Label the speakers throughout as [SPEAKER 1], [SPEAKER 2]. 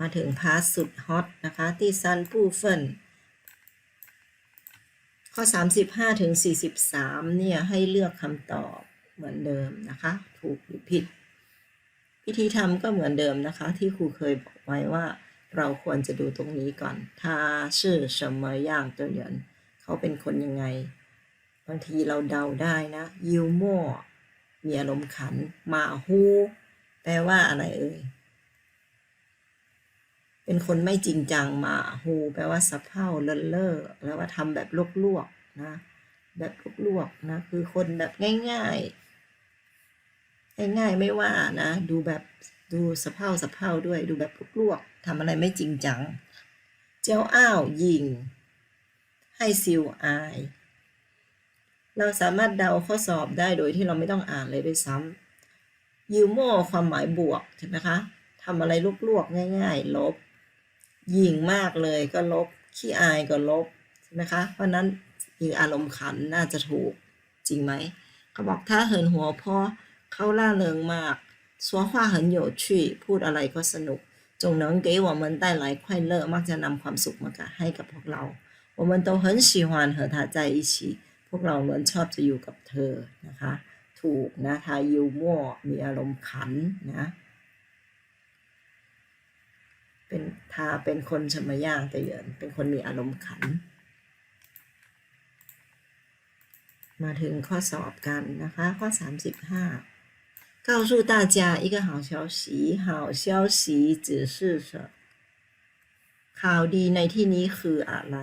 [SPEAKER 1] มาถึงพาร์ทสุดฮอตนะคะ ที่ซันปูเฟินข้อ 35 ถึง 43 เนี่ย ให้เลือกคำตอบ เหมือนเดิมนะคะ ถูกหรือผิด วิธีทำก็เหมือนเดิมนะคะ ที่ครูเคยบอกไว้ว่า เราควรจะดูตรงนี้ก่อน他是什么样的人เขาเป็นคนยังไง บางทีเราเดาได้นะยิวโม่มีอารมณ์ขัน มาฮูแปลว่าอะไรเอ่ย เป็นคนไม่จริงจังมาฮูแปลว่าสะเพร่าเลินเล่อแล้วว่าทำแบบลวกๆนะ แบบลวกๆนะ คือคนแบบง่ายๆ ง่ายๆไม่ว่านะ ดูแบบดูสะเพร่าสะเพร่าด้วยดูแบบลวกๆทำอะไรไม่จริงจัง เจ้าอ้าวยิง ให้ซิวอาย เราสามารถเดาข้อสอบได้โดยที่เราไม่ต้องอ่านเลยด้วยซ้ำยูโม่ความหมายบวกใช่ไหมคะทำอะไรลวกๆง่าย ๆ ลบ ยิงมากเลยก็ลบ ขี้อายก็ลบใช่ไหมคะ เพราะนั้นยิงอารมณ์ขันน่าจะถูกจริงไหมเขาบอกถ้าเหินหัวพราะ เขาล่าเริงมาก说话很有趣พูดอะไรก็สนุกจง能给我们带来快乐มักจะนำความสุขมาให้กับพวกเรา我们都很喜欢和他在一起พวกเราล้วนชอบจะอยู่กับเธอนะคะ ถูกนะทายูมั่วมีอารมณ์ขันนะ เป็นทาเป็นคนชมย่างแต่เหยินเป็นคนมีอารมณ์ขัน มาถึงข้อสอบกันนะคะ ข้อ 35 告诉大家一个好消息好消息指示什ข่าวดีในที่นี้คืออะไร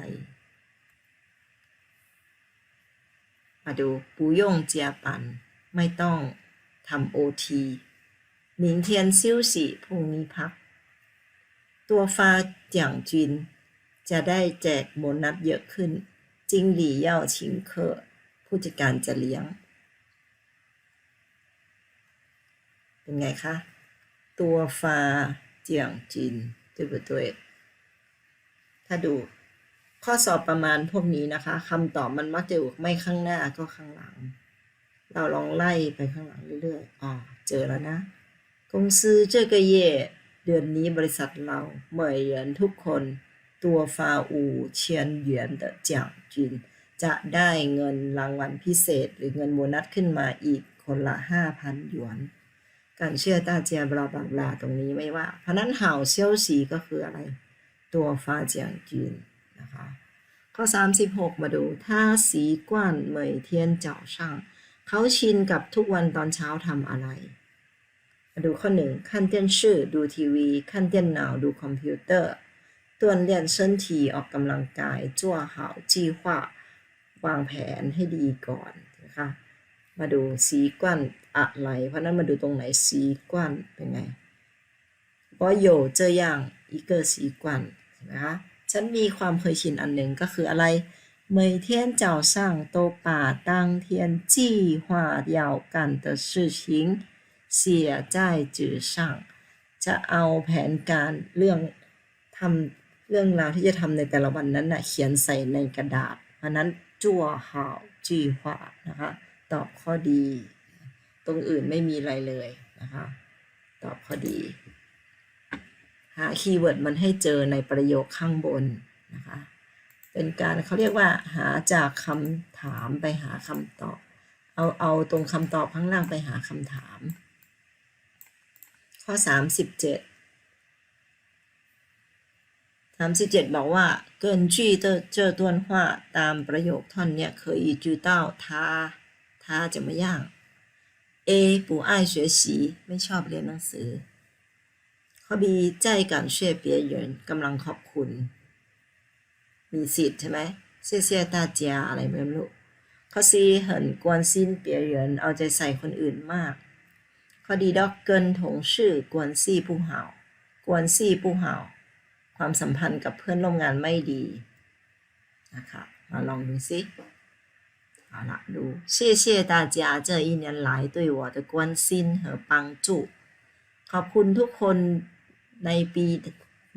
[SPEAKER 1] มาดู不用加班ไม่ต้องทำโอที明天休息พรุ่งนี้พัก ตัวฟ้าเจียงจิน จะได้แจกโบนัสเยอะขึ้น จิงหลี่เย่าชิงเคอผู้จัดการจะเลี้ยง เป็นไงคะ ตัวฟ้าเจียงจิน对不对ถ้าดูข้อสอบประมาณพวกนี้นะคะคำตอบมันมักจะอยู่ไม่ข้างหน้าก็ข้างหลัง เราลองไล่ไปข้างหลังเรื่อยๆอ๋อเจอแล้วนะ公司这个月เดือนนี้บริษัทเราเหมยเหรียญทุกคน ตัวฟาอูเชียนเหรียญ的奖金จะได้เงินรางวัลพิเศษ หรือเงินโบนัสขึ้นมาอีกคนละ 5,000 หยวน การเชื่อตาเจียบลาบลาตรงนี้ไม่ว่า เพราะนั้นเห่าเซี่ยวสีก็คืออะไร ตัวฟ้าเจียงจีนนะคะ ข้อ 36 มาดูถ้าสีกว้านเหมยเทียนเจ้าช่างเขาชินกับทุกวันตอนเช้าทำอะไร มาดูข้อหนึ่งขั้นเตีนชื่อดูทีวีขั้นเตีนหนาวดูคอมพิวเตอร์ตัวเรียนเส้นทีออกกำลังกายจั่วหาจีว่าวางแผนให้ดีก่อนนะคะมาดูสีกว้าน อะไร เพราะนั้นมาดูตรงไหนสีกว้านเป็นไงเพราะ有这样一个习惯ใช่ไหมคะ ฉันมีความเคยชินอันหนึ่งก็คืออะไร每天早上都把当天计划要干的事情写在纸上จะเอาแผนการเรื่องทำเรื่องราวที่จะทำในแต่ละวันนั้นนะเขียนใส่ในกระดาษ เพราะนั้นจั่วหาวจีหว่านะคะ ตอบข้อดี ตรงอื่นไม่มีอะไรเลยนะคะ ตอบพอดี หาคีย์เวิร์ดมันให้เจอในประโยคข้างบนนะคะ เป็นการเขาเรียกว่า หาจากคำถามไปหาคำตอบ เอาเอาตรงคำตอบข้างล่างไปหาคำถาม ข้อ 37 37บอกว่าเกินชี้เจอเจต้วนว่าตามประโยคท่อนเนี่ยเคยอีจูเต้าท้าท้าจะไม่ยาก A 不爱学习ไม่ชอบเรียนหนังสือ ข้อ B ใจ感谢别人กำลังขอบคุณ มีสิทธิ์ใช่ไหมเสียเสียตาเจียอะไรไม่รู้ข้อ C 很关心别人เอาใจใส่คนอื่นมาก ข้อ D ดอกเกินถงชื่อกวนซี่ผู้หาวกวนซี่ผู้หาวความสัมพันธ์กับเพื่อนร่วมงานไม่ดีนะคะมาลองดูซิ 好ละดู谢谢大家这一年来对我的关心和帮助ขอบคุณทุกคนในปี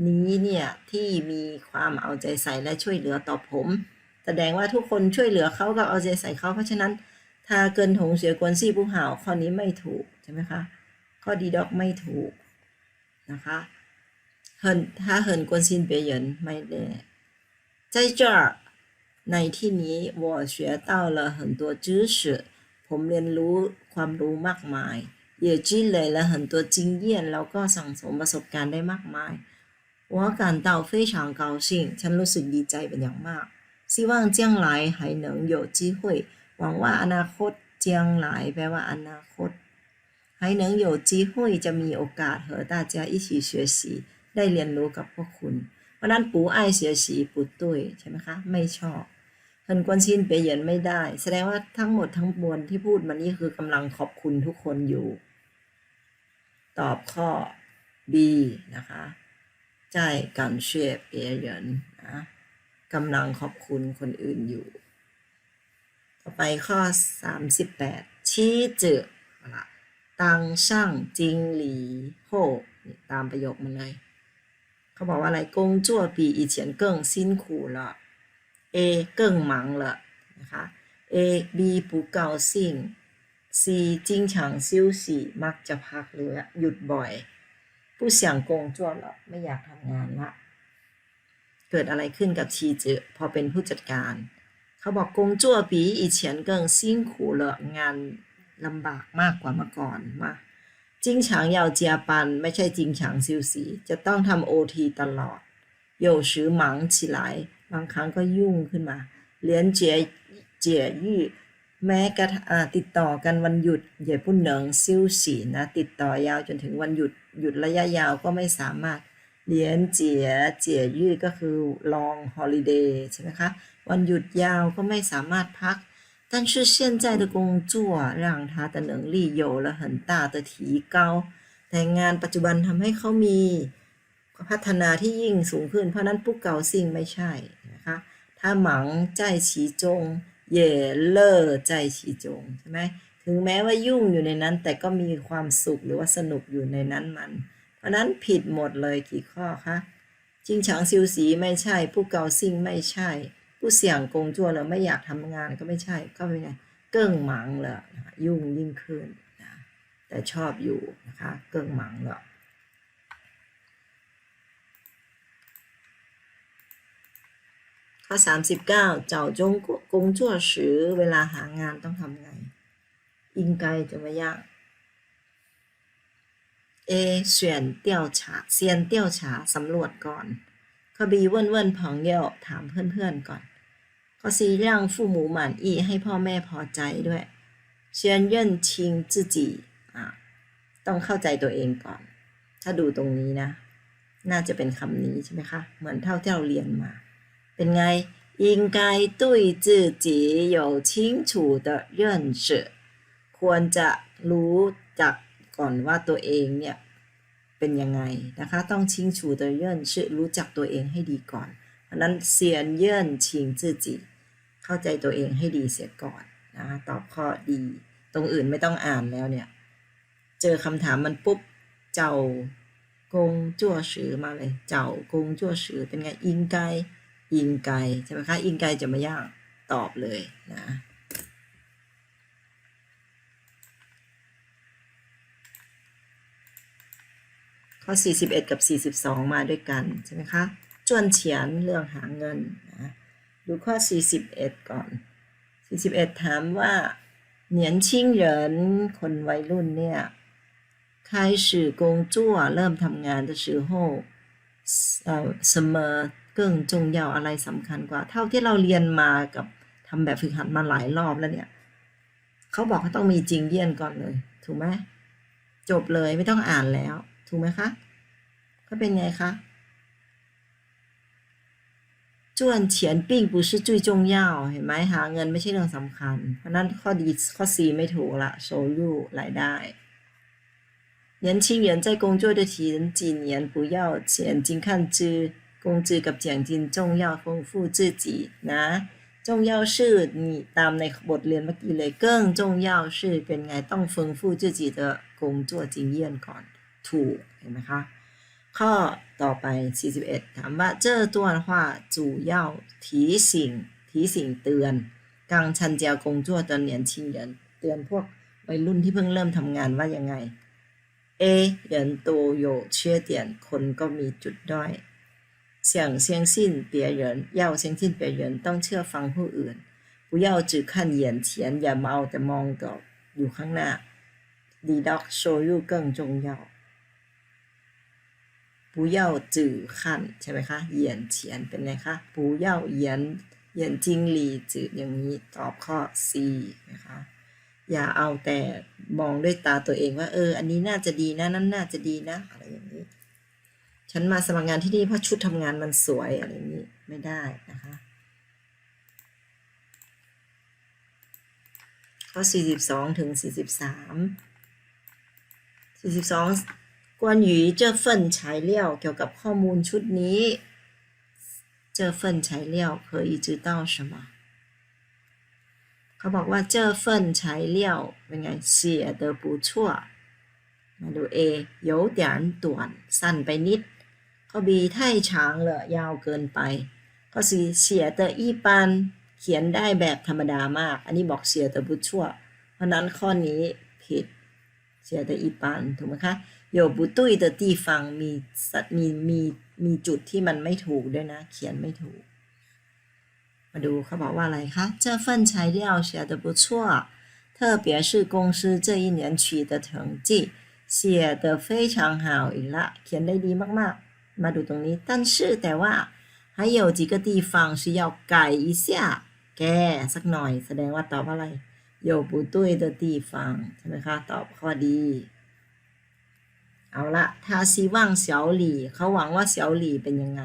[SPEAKER 1] นี้เนี่ยที่มีความเอาใจใส่และช่วยเหลือต่อผม แสดงว่าทุกคนช่วยเหลือเขากับเอาใจใส่เขาเพราะฉะนั้นถ้าเกินถงเสียกวนซี่ผู้ห่าวข้อนี้ไม่ถูกใช่ไหมคะข้อดีดอกไม่ถูกนะคะเหินถ้าเหินกวนซินเปียเหยินไม่ได้在这儿 ในที่นี้我学到了很多知识ผมเรียนรู้ความรู้มากมาย也积累了很多经验แล้วก็สั่งสมประสบการณ์ได้มากมาย我感到非常高兴ฉันรู้สึกดีใจเป็นอย่างมาก希望将来还能有机会หวังว่าอนาคต将来แปลว่าอนาคต还能有机会จะมีโอกาส和大家一起学习ได้เรียนรู้กับพวกคุณ เพราะนั้นปูไอเสียสีปูตุ้ยใช่ไหมคะ ไม่ชอบ ท่านกวนชินไปเยียนไม่ได้ แสดงว่าทั้งหมดทั้งมวลที่พูดมานี่คือกำลังขอบคุณทุกคนอยู่ ตอบข้อ B นะคะใจกันเชียเปเยียนนะกำลังขอบคุณคนอื่นอยู่ ต่อไปข้อ 38 ชี้เจือตังช่างจิงหลีโฮตามประโยคมันเลย เขาบอกว่าอะไรกงจั่วปีอีเฉียนเกิ่งสิ้นขู่ละ A เกิ่งมันะคะ A B 不高兴ก่าสิ่ง C จิ้งฉางจะพักหรือหยุดบ่อย ผู้เสี่ยงกงจวละไม่อยากทำงานละเกิดอะไรขึ้นกับชีจือพอเป็นผู้จัดการ เขาบอกกงจั่วปีอีเฉียงานลำบากมากกว่าเมื่อก่อนมาจิงฉางยาวเจียปัน ไม่ใช่จิงฉางซิวสี จะต้องทำโอทีตลอด有时忙起来 บางครั้งก็ยุ่งขึ้นมา连节节日แม้กระทั่งอ่าติดต่อกันวันหยุดอย่าพูดเหนิงซิวสีนะ ติดต่อยาวจนถึงวันหยุดหยุดระยะยาวก็ไม่สามารถเลียนเจียเจียยืดก็คือ long holiday ใช่ไหมคะ วันหยุดยาวก็ไม่สามารถพัก 但是现在的工作让他的能力有了很大的提高แต่งานปัจจุบันทำให้เขามีพัฒนาที่ยิ่งสูงขึ้น เพราะนั้นปุ๊กเกาซิ่งไม่ใช่ นะคะถ้าหมังใจฉีจง เย่เล่อใจฉีจงใช่ไหมถึงแม้ว่ายุ่งอยู่ในนั้น แต่ก็มีความสุขหรือว่าสนุกอยู่ในนั้นมัน เพราะนั้นผิดหมดเลยกี่ข้อคะจิงฉางซิวสีไม่ใช่ปุ๊กเกาซิ่งไม่ใช่ ผู้เสี่ยงกงจัวแล้วไม่อยากทำงานก็ไม่ใช่ก็เป็นไงเกิ้งหมังเลยนะยุ่งยิ่งขึ้นนะแต่ชอบอยู่นะคะ เกิ้งหมังเลย ข้อสามสิบเก้าเจ้าจงกงชั่วสือเวลาหางานต้องทำไง อิงไกจะมายากเอเสียนเตี่ยวฉาเซียนเตี่ยวฉาสำรวจก่อนข้อบี问ว่นเว่นพื่วถามเพื่อนๆก่อนข้อซีร่างฟู่หมูหมันอีให้พ่อแม่พอใจด้วยเชียนเย่นชิงจื้ออ่ต้องเข้าใจตัวเองก่อน ถ้าดูตรงนี้นะ น่าจะเป็นคำนี้ใช่ไหมคะ เหมือนเท่าที่เราเรียนมา เป็นไง应该对自己有清楚的认识ควรจะรู้จักก่อนว่าตัวเองเนี่ย เป็นยังไงนะคะ ต้องชิงฉู的认识รู้จักตัวเองให้ดีก่อน เพราะนั้นเซียนเย่นชิง自己เข้าใจตัวเองให้ดีเสียก่อนนะตอบข้อดี ตรงอื่นไม่ต้องอ่านแล้วเนี่ย เจอคำถามมันปุ๊บ เจ้ากงจั่วสือมาเลย เจ้ากงจั่วสือเป็นไงอิงไก อิงไกใช่ไหมคะ อิงไกจะไม่ยากตอบเลยนะ ข้อ 41 กับ 42 มาด้วยกันใช่ไหมคะจวนเฉียนเรื่องหาเงินนะดูข้อ 41 ก่อน 41 ถามว่าเหนียนชิงเหรินคนวัยรุ่นเนี่ย开始工作เริ่มทำงาน的时候เอ่ อ什么更重要อะไรสำคัญกว่า เท่าที่เราเรียนมากับทำแบบฝึกหัดมาหลายรอบแล้วเนี่ย เขาบอกเขาต้องมีจริงเยี่ยนก่อนเลย ถูกไหมจบเลยไม่ต้องอ่านแล้ว ถูกไหมคะ ก็เป็นไงคะจวนเฉียนปิ้ง不是最重要เห็นไหมหาเงินไม่ใช่เรื่องสำคัญ เพราะนั้นข้อดีข้อ C ไม่ถูกละโซลูรายได้年轻人在工作的前几年不要钱金看 知工资กับ奖金重要丰富自己นะ จงเย่าชื่อนี่ตามในบทเรียนเมื่อกี้เลยเกิ้งจงเย่าชื่อเป็นไงต้อง丰富自己的工作经验ก่อนถูกเห็นไหมคะ ข้อต่อไป 41 ถามว่า这段话主要提醒提醒เตือน刚参加工作的年轻人เตือนพวกวัยรุ่นที่เพิ่งเริ่มทำงานว่ายังไง A 人都有缺点คนก็มีจุดด้อย 想相信别人要相信别人ต้องเชื่อฟังผู้อื่น不要只看眼前อย่ามาเอาแต่มองต่ออยู่ข้างหน้าดีด็อกโชยุ更重要不要只看ใช่ไหมคะ眼前เป็นไงคะ不要眼眼睛里只อย่างนี้ตอบข้อ C นะคะ อย่าเอาแต่มองด้วยตาตัวเองว่า เออ อันนี้น่าจะดีนะ นั่นน่าจะดีนะ อะไรอย่างนี้ ฉันมาสมัครงานที่นี่เพราะชุดทำงานมันสวยอะไรอย่างนี้ไม่ได้นะคะ ข้อ 42 ถึง 43 42关于这份材料เกี่ยวกับข้อมูลชุดนี้这份材料可以知道什么เขาบอกว่าเจอเฟินใช้เลี้ยวเป็นไงเสียเดอ不错มาดู A 有点短สั้นไปนิด ข้อ B 太长了ยาวเกินไป ข้อ C เสียเดอ一般เขียนได้แบบธรรมดามาก อันนี้บอกเสียเดอ不错เพราะนั้นข้อนี้ผิดเสียเดอ一般ถูกไหมคะ有不对的地方มีสัตมีมีมีจุดที่มันไม่ถูกด้วยนะ เขียนไม่ถูก มาดูเขาบอกว่าอะไรคะ这份材料写得不错特别是公司这一年取得成绩写得非常好อีกละเขียนได้ดีมากๆ มาดูตรงนี้但是แต่ว่า还有几个地方是要改一下แก้สักหน่อย แสดงว่าตอบว่าอะไร有不对的地方ใช่ไหมคะ ตอบข้อดี เอาละ他希望小李เขาหวังว่า小李เป็นยังไง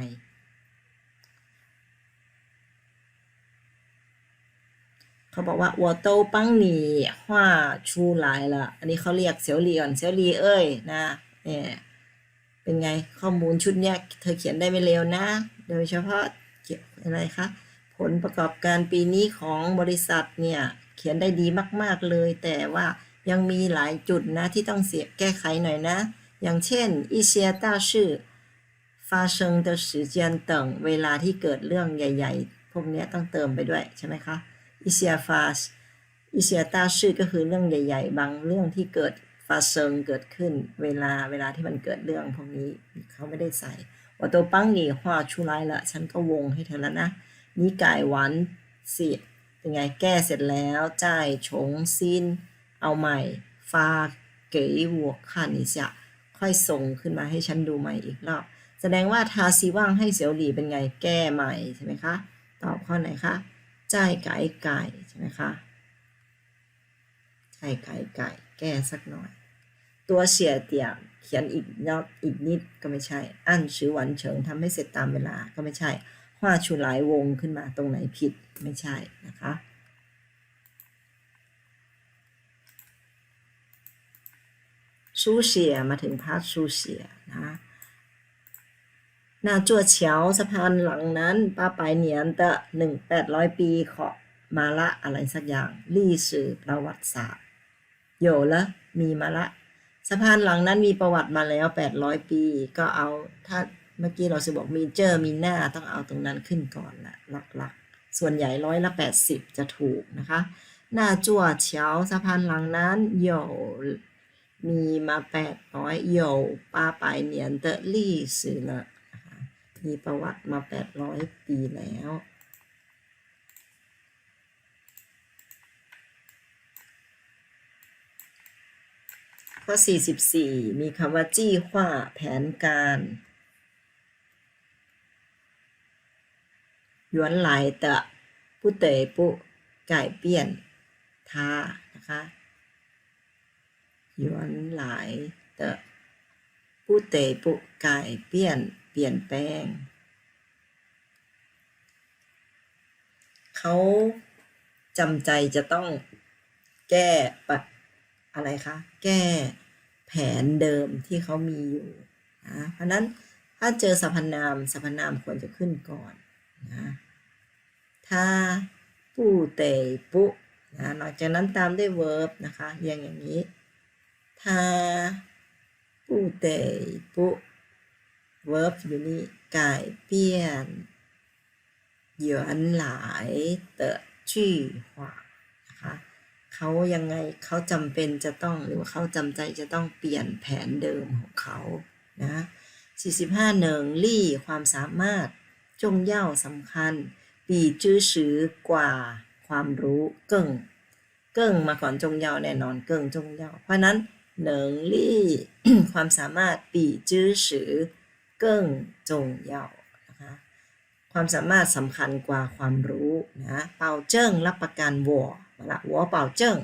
[SPEAKER 1] เขาบอกว่า我都帮你画出来了อันนี้เขาเรียกเสียวหลีก่อนเสียวหลีเอ้ยนะเนี่ย เป็นไงข้อมูลชุดเนี้ยเธอเขียนได้ไม่เร็วนะ โดยเฉพาะเกี่ยวอะไรคะผลประกอบการปีนี้ของบริษัทเนี่ย เขียนได้ดีมาก ๆ เลย แต่ว่ายังมีหลายจุดนะที่ต้องเสียแก้ไขหน่อยนะ อย่างเช่น一些大事发生的时间等เวลาที่เกิดเรื่องใหญ่ ๆ พวกเนี้ยต้องเติมไปด้วยใช่ไหมคะ อิเซียฟาสอิเซียตาชื่อก็คือเรื่องใหญ่ ๆ บางเรื่องที่เกิด ฟาเซิงเกิดขึ้นเวลาเวลาที่มันเกิดเรื่องพวกนี้เขาไม่ได้ใส่ว่าตัวปังหนีหว่าชูไลละฉันก็วงให้เธอแล้วนะนี่ไก่หวานเสียเป็นไงแก้เสร็จแล้วจ่ายชงซินเอาใหม่ฟาเก๋หัวขันอีเสียค่อยส่งขึ้นมาให้ฉันดูใหม่อีกรอบแสดงว่าทาซีว่างให้เสียวหลีเป็นไงแก้ใหม่ใช่ไหมคะตอบข้อไหนคะจ่ายไก่ไก่ใช่ไหมคะจ่ายไก่ไก่ แก้สักหน่อย ตัวเสียเตียเขียนอีกนอกอีกนิดก็ไม่ใช่ อั้นชื่อหวันเฉิงทำให้เสร็จตามเวลาก็ไม่ใช่ว่าชูหลายวงขึ้นมาตรงไหนผิดไม่ใช่นะคะซูเสียมาถึงพาร์ทซูเสียนะหน้าจัวเฉียวสะพานหลังนั้นป้าไปเหนียนตะหนึ่งแปดร้อยปีขอมาละอะไรสักอย่าง ลี่สื่อประวัติศาสตร์ โยละมีมาละ สะพานหลังนั้นมีประวัติมาแล้วแปดร้อยปี ก็เอาถ้าเมื่อกี้เราจะบอกมีเจอมีหน้าต้องเอาตรงนั้นขึ้นก่อนละหลักๆ ส่วนใหญ่ร้อยละแปดสิบจะถูกนะคะ หน้าจั่วเฉียวสะพานหลังนั้นโยมีมาแปดร้อยโยป้าไปเนียนเตะลี่สื่อละมีประวัติมาแปดร้อยปีแล้ว ข้อ 44 มีคำว่าจี้หว่าแผนการหยวนหลายเตะผู้เตยผู้ไก่เปี้ยนทานะคะหยวนหลายเตะผู้เตยผู้ไก่เปี้ยน เปลี่ยนแปลง เขาจำใจจะต้องแก้ปะ อะไรคะแก้แผนเดิมที่เขามีอยู่นะเพราะนั้นถ้าเจอสรรพนามสรรพนามควรจะขึ้นก่อนนะถ้าปู่เตปุนะหลังจากนั้นตามด้วยเวิร์บนะคะอย่างอย่างนี้ถ้าปู่เตปุเวิร์บอยู่นี่กายเปลี่ยน原来的นห เขายังไงเขาจำเป็นจะต้องหรือว่าเขาจำใจจะต้องเปลี่ยนแผนเดิมของเขานะ45หนึ่งลี่ความสามารถจงเย่าสำคัญ ปีจื้อสือกว่าความรู้เกิ่ง เกิ่งมาก่อนจงเย่าแน่นอนเกิ่งจงเย่าเพราะนั้นเหนิงลี่ความสามารถปีจื้อสือเกิ่งจงเย่านะคะความสามารถสำคัญกว่าความรู้นะเป่าเจิ้งรับประกันวัว ละวัวเป่าเจิ้ง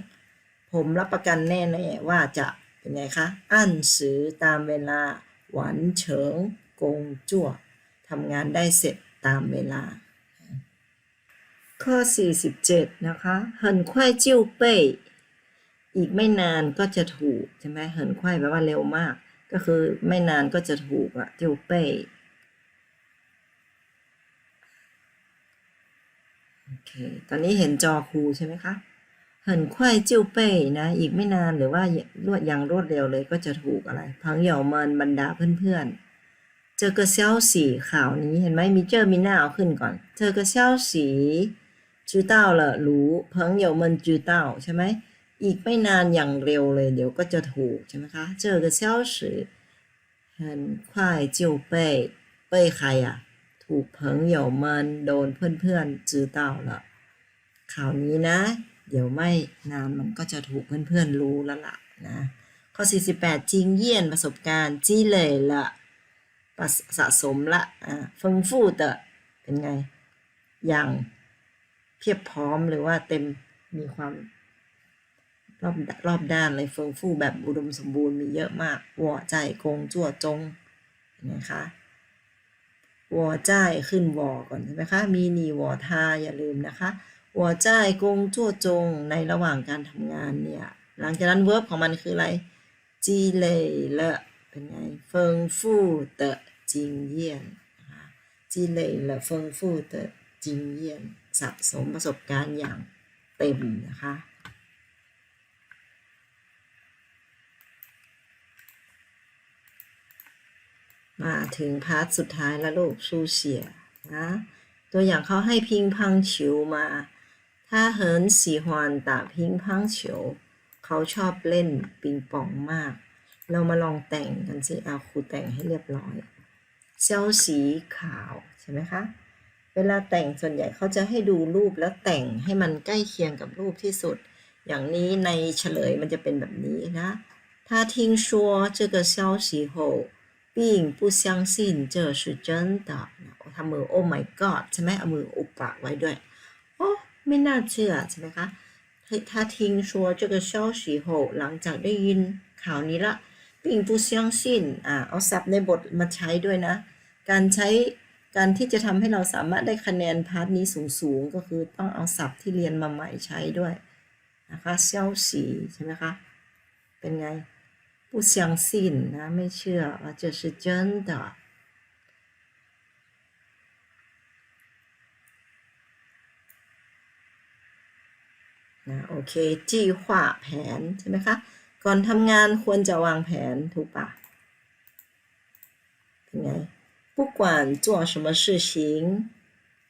[SPEAKER 1] ผมรับประกันแน่ๆว่าจะเป็นไงคะอั้นสือตามเวลาหวันเฉิงกงจั่วทำงานได้เสร็จตามเวลา ข้อ 47 นะคะเหินควายจิ้วเป้ยอีกไม่นานก็จะถูกใช่ไหมเหินควายแปลว่าเร็วมาก ก็คือไม่นานก็จะถูกอะจิ้วเป้ย โอเค ตอนนี้เห็นจอครูใช่ไหมคะเห็นควายจิ้วเป้นะ อีกไม่นานหรือว่ารวดยังรวดเร็วเลยก็จะถูกอะไร พังเหยาเมินบรรดาเพื่อนๆ เจอกระเซียวสีข่าวนี้เห็นไหมมีเจอมีหน้าเอาขึ้นก่อน เจอกระเซียวสีจูเต้าละรู้พังเหยาเมินจูเต้าใช่ไหม อีกไม่นานอย่างเร็วเลย เดี๋ยวก็จะถูกใช่ไหมคะ เจอกระเซียวสีเห็นควายจิ้วเป้เป้ใครอะ ถูกเพิงเหยวเมินโดนเพื่อนๆจื้อเต่าละข่าวนี้นะ เดี๋ยวไม่นานมันก็จะถูกเพื่อนๆรู้แล้วล่ะนะข้อ 48 จริงเยี่ยนประสบการณ์จี้เลยละสะสมละอ่าฟงฟู่เตะเป็นไง อย่างเพียบพร้อมหรือว่าเต็มมีความรอบรอบด้านเลยเฟิงฟู่แบบอุดมสมบูรณ์มีเยอะมากหัวใจคงจั่วจงนะคะ วใจายขึ้นวอก่อนใช่ไหมคะ มีหนีวอทาอย่าลืมนะคะหัวใจายกงจั่วจงในระหว่างการทำงานเนี่ย หลังจากนั้นเวิร์บของมันคืออะไรจีเลเละเป็นไงเฟิงฟู่เตะจิงเยี่ยนนะคะจีเลเละเฟิงฟู่เตะจิงเยี่ยนสะสมประสบการณ์อย่างเต็มนะคะ มาถึงพาร์ทสุดท้ายแล้วลูกชูเฉียนะตัวอย่างเขาให้พิงพังฉิวมา ถ้าเหินสีฮวนตาพิงพังฉิวเขาชอบเล่นปิงปองมาก เรามาลองแต่งกันสิเอาครูแต่งให้เรียบร้อยเซลสีขาวใช่ไหมคะ เวลาแต่งส่วนใหญ่เขาจะให้ดูรูปแล้วแต่งให้มันใกล้เคียงกับรูปที่สุด อย่างนี้ในเฉลยมันจะเป็นแบบนี้นะ他听说这个消息后 并不相信这是真的ทำมือ oh my god ใช่ไหมเอามืออุปปากไว้ด้วยโอ้ไม่น่าเชื่อใช่ไหมคะ他听说这个消息后หลังจากได้ยินข่าวนี้ละ并不相信อ่าเอาศัพท์ในบทมาใช้ด้วยนะ การใช้การที่จะทำให้เราสามารถได้คะแนนพาร์ทนี้สูงๆ ก็คือต้องเอาศัพท์ที่เรียนมาใหม่ใช้ด้วยนะคะเซี่ยวสีใช่ไหมคะ เป็นไง 不相信นะ ไม่เชื่อว่า这是真的นะโอเคจี้หว่าแผนใช่ไหมคะ ก่อนทำงานควรจะวางแผนถูกปะเป็นไง不管做什么事情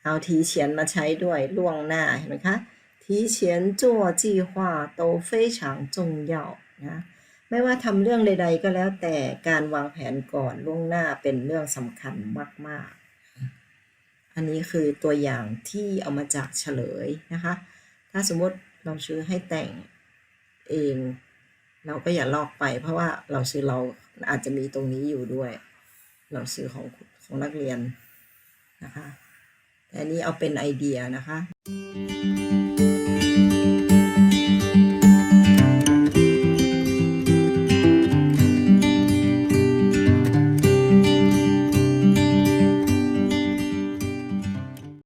[SPEAKER 1] เอา提前มาใช้ด้วยล่วงหน้าเห็นไหมคะ提前做计划都非常重要นะ ไม่ว่าทำเรื่องใด ๆ ก็แล้วแต่การวางแผนก่อนล่วงหน้าเป็นเรื่องสำคัญมาก ๆ อันนี้คือตัวอย่างที่เอามาจากเฉลยนะคะ ถ้าสมมติเราซื้อให้แต่งเอง เราก็อย่าลอกไป เพราะว่าเราซื้อเราอาจจะมีตรงนี้อยู่ด้วย เราซื้อของของนักเรียนนะคะแต่นี้เอาเป็นไอเดียนะคะ